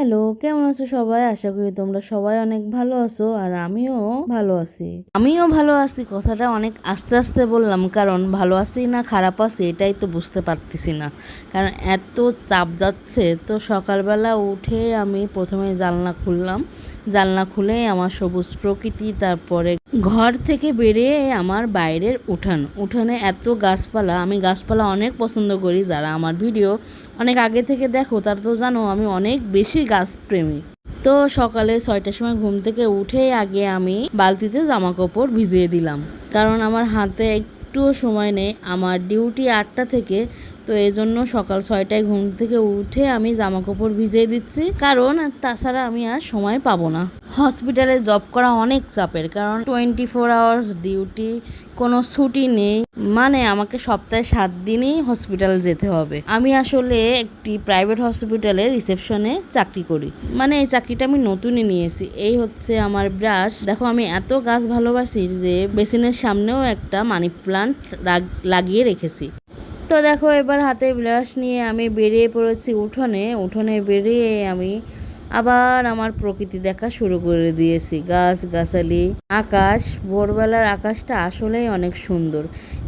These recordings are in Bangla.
হ্যালো, কেমন আছো সবাই? আশা করি তোমরা সবাই অনেক ভালো আছো আর আমিও ভালো আছি। আমিও ভালো আছি, কথাটা অনেক আস্তে আস্তে বললাম, কারণ ভালো আছি না খারাপ আছি এটাই তো বুঝতে পারতেছি না। কারণ এত চাপ যাচ্ছে, তো সকালবেলা উঠে আমি প্রথমে জানলা খুললাম জানলা খুলে আমার সবুজ প্রকৃতি, তারপরে ঘর থেকে বেরিয়ে আমার বাইরের উঠান। উঠানে এত গাছপালা, আমি গাছপালা অনেক পছন্দ করি, যারা আমার ভিডিও অনেক আগে থেকে দেখো, তারা তো জানো আমি অনেক বেশি গাছপ্রেমী। তো সকালে ছয়টার সময় ঘুম থেকে উঠে আগে আমি বালতিতে জামা কাপড় ভিজিয়ে দিলাম। কারণ আমার হাতে একটুও সময় নেই, আমার ডিউটি আটটা থেকে তো এই জন্য সকাল ছয়টায় ঘুম থেকে উঠে আমি জামা কাপড় ভিজিয়ে দিচ্ছি। কারণ তাছাড়া আমি আর সময় পাবো না। হসপিটালে জব করা অনেক চাপের, কারণ টোয়েন্টি ফোর আওয়ার্স ডিউটি কোনো ছুটি নেই। মানে আমাকে সপ্তাহে সাত দিনই হসপিটাল যেতে হবে। আমি আসলে একটি প্রাইভেট হসপিটালে রিসেপশনে চাকরি করি। মানে এই চাকরিটা আমি নতুনই নিয়েছি। এই হচ্ছে আমার ব্রাশ দেখো, আমি এত গাছ ভালোবাসি যে বেসিনের সামনেও একটা মানি প্লান্ট লাগিয়ে রেখেছি। তো দেখো, এবার হাতে ব্রাশ নিয়ে আমি বেরিয়ে পড়েছি উঠোনে। উঠোনে বেরিয়ে আমি আবার আমার প্রকৃতি দেখা শুরু করে দিয়েছি। গাছ, গাছালি, আকাশ, ভোরবেলার আকাশটা আসলেই অনেক সুন্দর।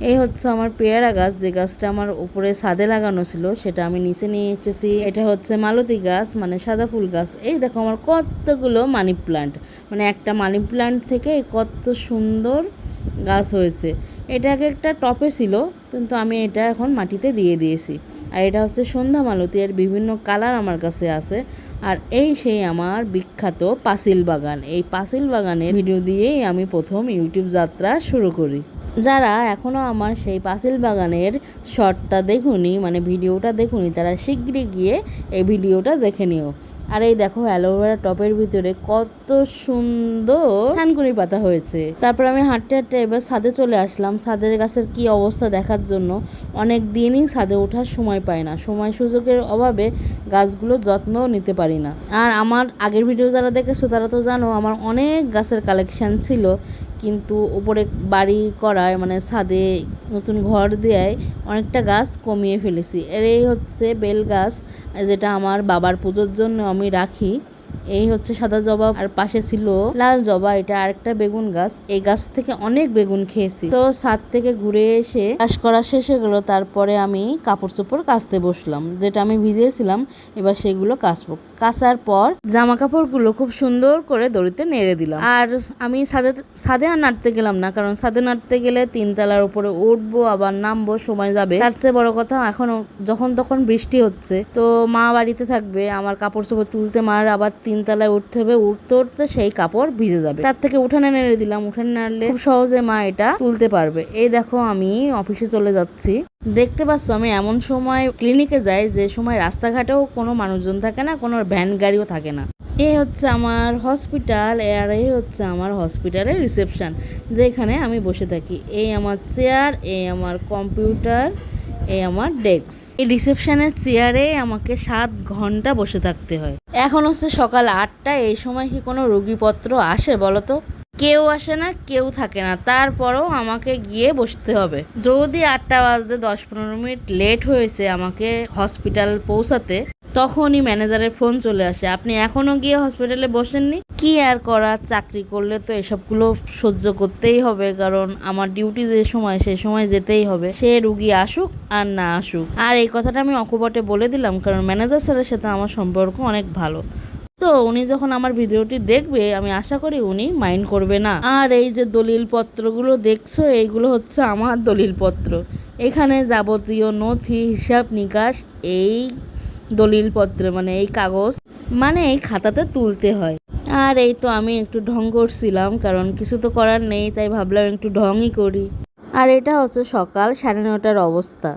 এই হচ্ছে আমার পেয়ারা গাছ, যে গাছটা আমার উপরে ছাদে লাগানো ছিল, সেটা আমি নিচে নিয়ে এসেছি। এটা হচ্ছে মালতী গাছ মানে সাদা ফুল গাছ। এই দেখো, আমার কতগুলো মানি প্লান্ট। মানে একটা মানি প্লান্ট থেকে কত সুন্দর গাছ হয়েছে। এটা এক একটা টপে ছিল, কিন্তু আমি এটা এখন মাটিতে দিয়ে দিয়েছি। আর এটা হচ্ছে সন্ধ্যা মালতী এর বিভিন্ন কালার আমার কাছে আছে। আর এই সেই আমার বিখ্যাত পাসিল বাগান। এই পাসিল বাগানের ভিডিও দিয়েই আমি প্রথম ইউটিউব যাত্রা শুরু করি। যারা এখনও আমার সেই পাসিল বাগানের শর্টটা দেখুনি মানে ভিডিওটা দেখুনি, তারা শীঘ্রই গিয়ে এই ভিডিওটা দেখে নিও। আর এই দেখো, অ্যালোভেরা টপের ভিতরে কত সুন্দর থানকুনির পাতা হয়েছে। তারপর আমি হাঁটতে হাঁটতে এবার ছাদে চলে আসলাম। ছাদের গাছের কি অবস্থা দেখার জন্য অনেক দিনই ছাদে ওঠার সময় পায় না। সময় সুযোগের অভাবে গাছগুলো যত্ন নিতে পারি না। আর আমার আগের ভিডিও যারা দেখেছ তারা তো জানো, আমার অনেক গাছের কালেকশান ছিল। কিন্তু উপরে বাড়ি করায় মানে ছাদে নতুন ঘর দেওয়ায় অনেকটা গাছ কমিয়ে ফেলেছি। এর এই হচ্ছে বেল গাছ যেটা আমার বাবার পুজোর জন্য আমি রাখি। এই হচ্ছে সাদা জবা আর পাশে ছিল লাল জবা, এটা আরেকটা বেগুন গাছ। এই গাছ থেকে অনেক বেগুন খেয়েছি। তো ছাদ থেকে ঘুরে এসে চাষ করা শেষ হয়ে গেলো, তারপরে আমি কাপড় চোপড় কাচতে বসলাম। যেটা আমি ভিজিয়েছিলাম, এবার সেগুলো কাচবো। কাচার পর জামা কাপড়গুলো খুব সুন্দর করে দড়িতে নেড়ে দিলাম। আর আমি ছাদে ছাদে আর নাড়তে গেলাম না, কারণ ছাদে নাড়তে গেলে তিন তলার উপরে উঠবো, আবার নামবো, সময় যাবে। তার চেয়ে বড় কথা, এখন যখন তখন বৃষ্টি হচ্ছে, তো মা বাড়িতে থাকবে, আমার কাপড় চোপড় তুলতে মার আবার তিনতলায় উঠতে হবে, উঠতে উঠতে সেই কাপড় ভিজে যাবে। তার থেকে উঠানে নেড়ে দিলাম, উঠানে নাড়লে খুব সহজে মা এটা তুলতে পারবে। এই দেখো আমি অফিসে চলে যাচ্ছি। দেখতে পাচ্ছ, আমি এমন সময় ক্লিনিকে যাই যে সময় রাস্তাঘাটেও কোনো মানুষজন থাকে না, কোনো ভ্যান গাড়িও থাকে না। এ হচ্ছে আমার হসপিটাল আর এই হচ্ছে আমার হসপিটালের রিসেপশন যেখানে আমি বসে থাকি। এই আমার চেয়ার এই আমার কম্পিউটার এই আমার ডেস্ক এই রিসেপশনের চেয়ারে আমাকে সাত ঘণ্টা বসে থাকতে হয়। এখন হচ্ছে সকাল আটটা এই সময় কি কোনো রুগীপত্র আসে বলো তো? কেউ আসে না, কেউ থাকে না। তারপরও আমাকে গিয়ে বসতে হবে। যদি আটটা বাজতে দশ পনেরো মিনিট লেট হয়েছে আমাকে হসপিটাল পৌঁছাতে, তখনই ম্যানেজারের ফোন চলে আসে। আপনি এখনও গিয়ে হসপিটালে বসেননি? কি আর করা চাকরি করলে তো এসবগুলো সহ্য করতেই হবে, কারণ আমার ডিউটি যে সময়, সে সময় যেতেই হবে। সে রুগী আসুক আর না আসুক। আর এই কথাটা আমি অকপটে বলে দিলাম, কারণ ম্যানেজার স্যারের সাথে আমার সম্পর্ক অনেক ভালো। তো উনি যখন আমার ভিডিওটি দেখবে, আমি আশা করি উনি মাইন্ড করবে না। আর এই যে দলিল পত্রগুলো দেখছ, এইগুলো হচ্ছে আমার দলিল পত্র এখানে যাবতীয় নথি, হিসাব নিকাশ, এই দলিল পত্র মানে এই কাগজ মানে এই খাতাতে তুলতে হয়। আর এই তো আমি একটু ঢং করছিলাম, কারণ কিছু তো করার নেই, তাই ভাবলাম একটু ঢংই করি। আর এটা হচ্ছে সকাল সাড়ে নটার অবস্থা।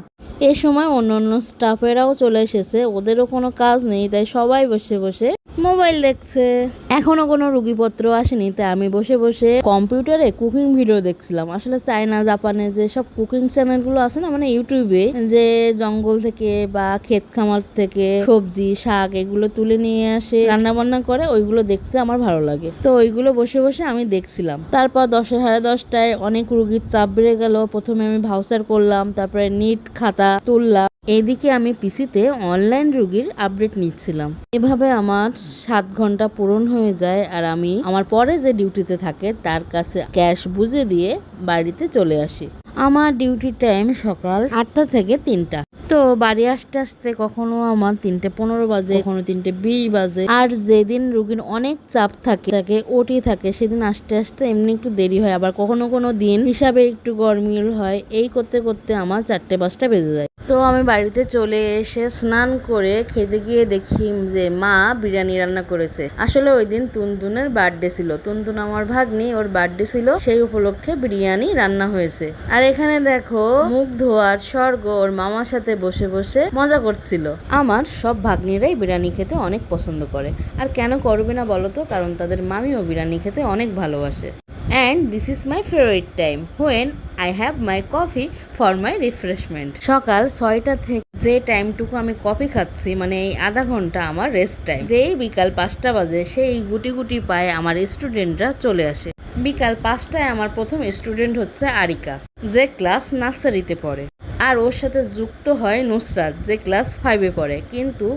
এ সময় অন্য অন্য স্টাফেরাও চলে এসেছে, ওদেরও কোনো কাজ নেই, তাই সবাই বসে বসে মোবাইল দেখছে। এখনও কোনো রুগীপত্র আসেনি, তাই আমি বসে বসে কম্পিউটারে কুকিং ভিডিও দেখছিলাম। আসলে চায়না, জাপানে যে সব কুকিং চ্যানেলগুলো আছে না মানে ইউটিউবে, যে জঙ্গল থেকে বা ক্ষেত খামার থেকে সবজি, শাক, এগুলো তুলে নিয়ে আসে রান্না বান্না করে, ওইগুলো দেখতে আমার ভালো লাগে। তো ওইগুলো বসে বসে আমি দেখছিলাম। তারপর দশটা সাড়ে দশটায় অনেক রুগীর চাপ বেড়ে গেল। প্রথমে আমি ভাউচার করলাম, তারপরে নিট খাতা তুললাম। এদিকে আমি পিসিতে অনলাইন রুগীর আপডেট নিচ্ছিলাম। এভাবে আমার সাত ঘণ্টা পূরণ হয়ে যায় আর আমি আমার পরে যে ডিউটিতে থাকে তার কাছে ক্যাশ বুঝে দিয়ে বাড়িতে চলে আসি। আমার ডিউটি টাইম সকাল আটটা থেকে তিনটা। তো বাড়ি আসতে আসতে কখনো আমার তিনটে পনেরো বাজে, কখনো তিনটে বিশ বাজে। আর যেদিন রুগীর অনেক চাপ থাকে থাকে ওটি থাকে, সেদিন আসতে আসতে এমনি একটু দেরি হয়। আবার কখনো কোনো দিন হিসাবে একটু গরমিল হয়, এই করতে করতে আমার চারটে পাঁচটা বেজে যায়। তো আমি বাড়িতে চলে এসে স্নান করে খেতে গিয়ে দেখি যে মা বিরিয়ানি রান্না করেছে। আসলে ওই দিন তুনতুনের বার্থডে ছিল। তুনতুন আমার ভাগ্নি, ওর বার্থডে ছিল। সেই উপলক্ষে বিরিয়ানি রান্না হয়েছে। আর এখানে দেখো, মুখ ধোয়ার স্বর্গ ওর মামার সাথে বসে বসে মজা করছিল। আমার সব ভাগ্নিরাই বিরিয়ানি খেতে অনেক পছন্দ করে। আর কেন করবে না বলো তো কারণ তাদের মামিও বিরিয়ানি খেতে অনেক ভালোবাসে। And this is my favourite time when I have my coffee for my refreshment সকাল ছয়টা থেকে যে টাইমটুকু আমি কফি খাচ্ছি মানে এই আধা ঘণ্টা আমার রেস্ট টাইম যেই বিকাল পাঁচটা বাজে, সেই গুটি গুটি পায়ে আমার স্টুডেন্টরা চলে আসে। বিকাল পাঁচটায় আমার প্রথম স্টুডেন্ট হচ্ছে আরিকা, যে ক্লাস নার্সারিতে পড়ে। আর ওর সাথে যুক্ত হয় নুসরাত, যে ক্লাস ফাইভে পড়ে। কিন্তু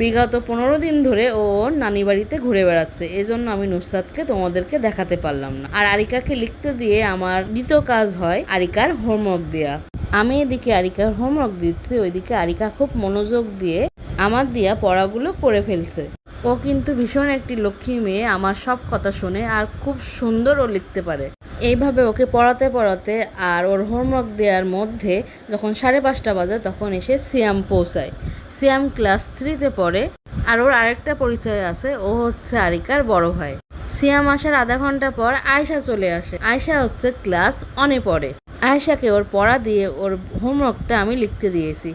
বিগত পনেরো দিন ধরে ও নানি বাড়িতে ঘুরে বেড়াচ্ছে। এজন্য আমি নুসরাতকে তোমাদেরকে দেখাতে পারলাম না। আর আরিকাকে লিখতে দিয়ে আমার দ্বিতীয় কাজ হয় আরিকার হোমওয়ার্ক দেয়া। আমি এদিকে আরিকার হোমওয়ার্ক দিচ্ছি, ওইদিকে আরিকা খুব মনোযোগ দিয়ে আমার দিয়া পড়াগুলো করে ফেলছে। ও কিন্তু ভীষণ একটি লক্ষ্মী মেয়ে, আমার সব কথা শুনে আর খুব সুন্দর ও লিখতে পারে। এইভাবে ওকে পড়াতে পড়াতে আর ওর হোমওয়ার্ক দেওয়ার মধ্যে যখন সাড়ে পাঁচটা বাজে তখন এসে সিয়াম পৌঁছায়। সিয়াম ক্লাস থ্রিতে পড়ে আর ওর আরেকটা পরিচয় আছে, ও হচ্ছে আরিকার বড় ভাই। সিয়াম আসার আধা ঘণ্টা পর আয়শা চলে আসে। আয়শা হচ্ছে ক্লাস অনে পড়ে। আয়শাকে ওর পড়া দিয়ে ওর হোমওয়ার্কটা আমি লিখতে দিয়েছি।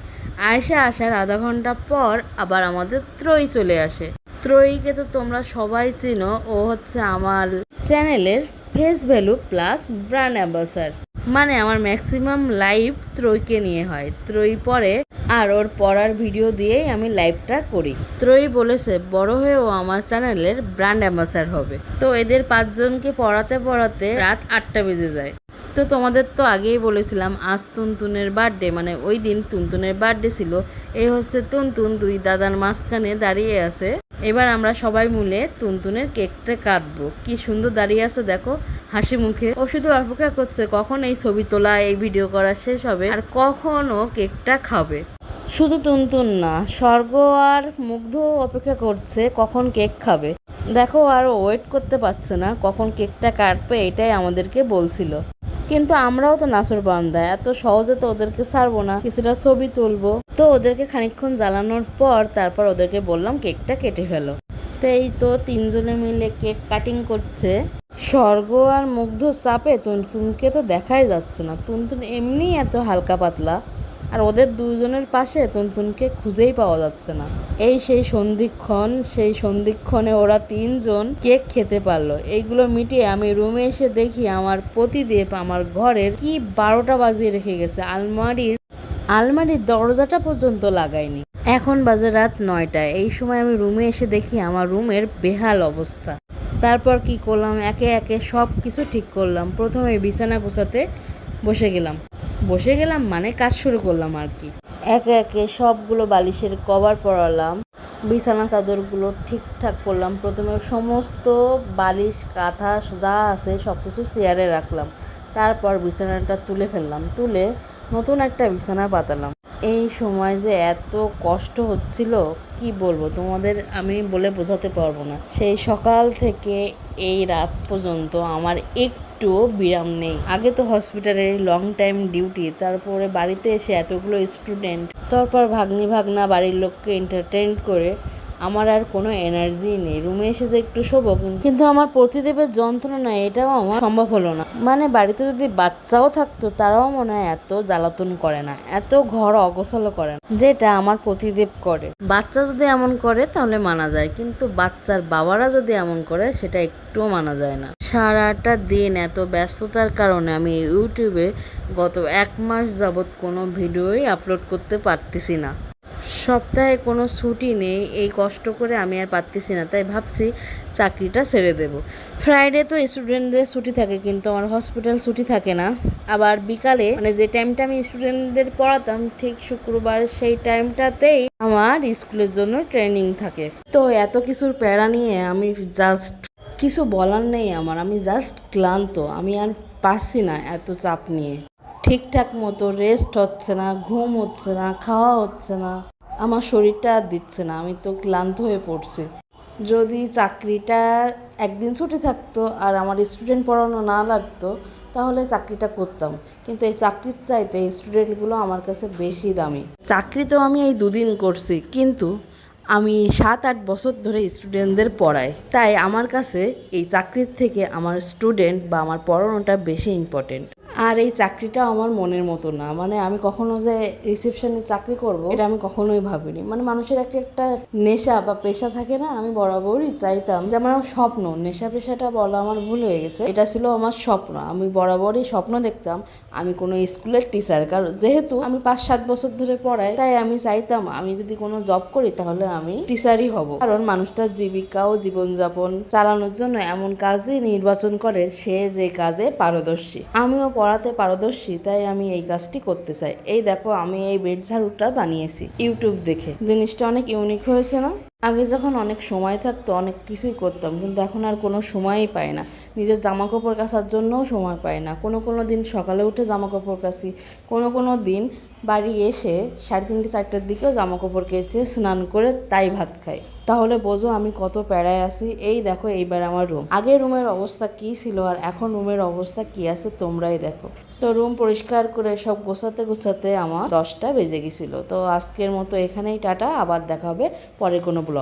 আয়শা আসার আধা ঘণ্টা পর আবার আমাদের ত্রয়ী চলে আসে। ত্রয়ীকে তো তোমরা সবাই চিনো, ও হচ্ছে আমার চ্যানেলের face value plus brand ambassador মানে আমার ম্যাক্সিমাম লাইভ ত্রয়ীকে নিয়ে হয়। ত্রয়ী পরে আর ওর পড়ার ভিডিও দিয়েই আমি লাইভটা করি। ত্রয়ী বলেছে, বড় হয়ে ও আমার চ্যানেলের ব্র্যান্ড অ্যাম্বাসার হবে। তো এদের পাঁচজনকে পড়াতে পড়াতে রাত আটটা বেজে যায়। তো তোমাদের তো আগেই বলেছিলাম, আজ তুনতুনের বার্থডে মানে ওই দিন তুনতুনের বার্থডে ছিল। এই হচ্ছে তুনতুন দুই দাদার মাঝখানে দাঁড়িয়ে আছে। এবার আমরা সবাই মিলে তুনতুনের কেকটা কাটবো। কি সুন্দর দাঁড়িয়ে আছে, দেখো, হাসি মুখে। ও শুধু অপেক্ষা করছে কখন এই ছবি তোলা, এই ভিডিও করা শেষ হবে আর কখন ও কেকটা খাবে। শুধু তুনতুন না, স্বর্গ আর মুগ্ধ অপেক্ষা করছে কখন কেক খাবে। দেখো, আর ওয়েট করতে পারছে না, কখন কেকটা কাটবে এটাই আমাদেরকে বলছিল। কিন্তু আমরাও তো নাসর বান্দা, এত সহজে তো ওদেরকে ছাড়বো না, কিছুটা ছবি তুলবো। তো ওদেরকে খানিকক্ষণ জ্বালানোর পর তারপর ওদেরকে বললাম কেকটা কেটে ফেলো। তো এই তো তিনজনে মিলে কেক কাটিং করছে। স্বর্গ আর মুগ্ধ চাপে তুনতুনকে তো দেখাই যাচ্ছে না। তুনতুন এমনি এত হালকা পাতলা। আর ওদের দুজনের পাশে তুনতুনকে খুঁজেই পাওয়া যাচ্ছে না। এই সেই সন্ধিক্ষণ, সেই সন্ধিক্ষণে ওরা তিনজন কেক খেতে পারল। এইগুলো মিটিয়ে আমি রুমে এসে দেখি আমার পতিদেব আমার ঘরের কি বারোটা বাজিয়ে রেখে গেছে। আলমারির আলমারির দরজাটা পর্যন্ত লাগাইনি। এখন বাজে রাত নয়টা এই সময় আমি রুমে এসে দেখি আমার রুমের বেহাল অবস্থা। তারপর কি করলাম? একে একে সব কিছু ঠিক করলাম। প্রথমে বিছানা গোছাতে বসে গেলাম। বসে গেলাম মানে কাজ শুরু করলাম আর কি। একে একে সবগুলো বালিশের কভার পরালাম। বিছানা চাদরগুলো ঠিকঠাক করলাম। প্রথমে সমস্ত বালিশ, কাঁথা, যা আছে সব কিছু চেয়ারে রাখলাম। তারপর বিছানাটা তুলে ফেললাম। তুলে নতুন একটা বিছানা পাতালাম এই সময় যে এত কষ্ট হচ্ছিল, কি বলব? তোমাদের আমি বলে বোঝাতে পারব না। সেই সকাল থেকে এই রাত পর্যন্ত আমার একটুও বিরাম নেই। আগে তো হসপিটালে লং টাইম ডিউটি তারপরে বাড়িতে এসে এতগুলো স্টুডেন্ট তারপর ভাগ্নি ভাগনা, বাড়ির লোককে এন্টারটেন করে আমার আর কোনো এনার্জি নেই। রুমে এসে যে একটু শোবো কিন্তু- আমার প্রতিদেবের যন্ত্রণা এটাও আমার সম্ভব হলো না। মানে বাড়িতে যদি বাচ্চাও থাকতো, তারাও মনে হয় এত জ্বালাতন করে না, এত ঘর অগোছালো করে না, যেটা আমার প্রতিদেব করে। বাচ্চা যদি এমন করে, তাহলে মানা যায়। কিন্তু বাচ্চার বাবারা যদি এমন করে, সেটা একটুও মানা যায় না। সারাটা দিন এত ব্যস্ততার কারণে আমি ইউটিউবে গত এক মাস যাবৎ কোনো ভিডিওই আপলোড করতে পারতেছি না। সপ্তাহে কোনো ছুটি নেই, এই কষ্ট করে আমি আর পারতেছি না, তাই ভাবছি চাকরিটা ছেড়ে দেব। ফ্রাইডে তো স্টুডেন্টদের ছুটি থাকে, কিন্তু আমার হসপিটাল ছুটি থাকে না। আবার বিকালে মানে যে টাইমটা আমি স্টুডেন্টদের পড়াতাম, ঠিক শুক্রবার সেই টাইমটাতেই আমার স্কুলের জন্য ট্রেনিং থাকে। তো এত কিছুর প্যারা নিয়ে আমি জাস্ট কিছু বলার নেই আমার, আমি জাস্ট ক্লান্ত, আমি আর পারছি না এত চাপ নিয়ে। ঠিকঠাক মতো রেস্ট হচ্ছে না, ঘুম হচ্ছে না, খাওয়া হচ্ছে না। আমার শরীরটা আর দিচ্ছে না, আমি তো ক্লান্ত হয়ে পড়ছি। যদি চাকরিটা একদিন ছুটি থাকতো আর আমার স্টুডেন্ট পড়ানো না লাগতো, তাহলে চাকরিটা করতাম। কিন্তু এই চাকরির চাইতে স্টুডেন্টগুলো আমার কাছে বেশি দামি। চাকরি তো আমি এই দুদিন করছি, কিন্তু আমি সাত আট বছর ধরে স্টুডেন্টদের পড়াই। তাই আমার কাছে এই চাকরির থেকে আমার স্টুডেন্ট বা আমার পড়ানোটা বেশি ইম্পর্টেন্ট আর এই চাকরিটা আমার মনের মতো না। মানে আমি কখনো যে রিসেপশনে চাকরি করব, এটা আমি কখনোই ভাবিনি। মানে মানুষের একটা একটা নেশা বা পেশা থাকে না, আমি বরাবরই চাইতাম যে আমার স্বপ্ন, নেশা পেশাটা বলা আমার ভুল হয়ে গেছে। এটা ছিল আমার স্বপ্ন, আমি বরাবরই স্বপ্ন দেখতাম। আমি কোনো স্কুলের টিচার কারণ যেহেতু আমি পাঁচ সাত বছর ধরে পড়াই, তাই আমি চাইতাম আমি যদি কোনো জব করি তাহলে আমি টিচারই হব। কারণ মানুষটার জীবিকা ও জীবনযাপন চালানোর জন্য এমন কাজই নির্বাচন করে, সে যে কাজে পারদর্শী। আমিও পড়াতে পারদর্শী, তাই আমি এই কাজটি করতে চাই। এই দেখো, আমি এই বেড ঝাড়ুটা বানিয়েছি ইউটিউব দেখে। জিনিসটা অনেক ইউনিক হয়েছে না? আগে যখন অনেক সময় থাকতো, অনেক কিছুই করতাম, কিন্তু এখন আর কোনো সময়ই পাই না। নিজের জামা কাপড় কাচার জন্যও সময় পাই না। কোনো কোনো দিন সকালে উঠে জামা কাপড় কাচি, কোনো কোনো দিন বাড়ি এসে সাড়ে তিনটে চারটের দিকেও জামা কাপড় কেচে স্নান করে তাই ভাত খাই। তাহলে বোঝো আমি কত প্যারায় আছি। এই দেখো এইবার আমার রুম। আগে রুমের অবস্থা কি ছিল আর এখন রুমের অবস্থা কি আছে তোমরাই দেখো। তো রুম পরিষ্কার করে সব গোছাতে গোছাতে আমার দশটা বেজে গেছিল। তো আজকের মতো এখানেই টাটা। আবার দেখা হবে পরে কোনো ব্লগ।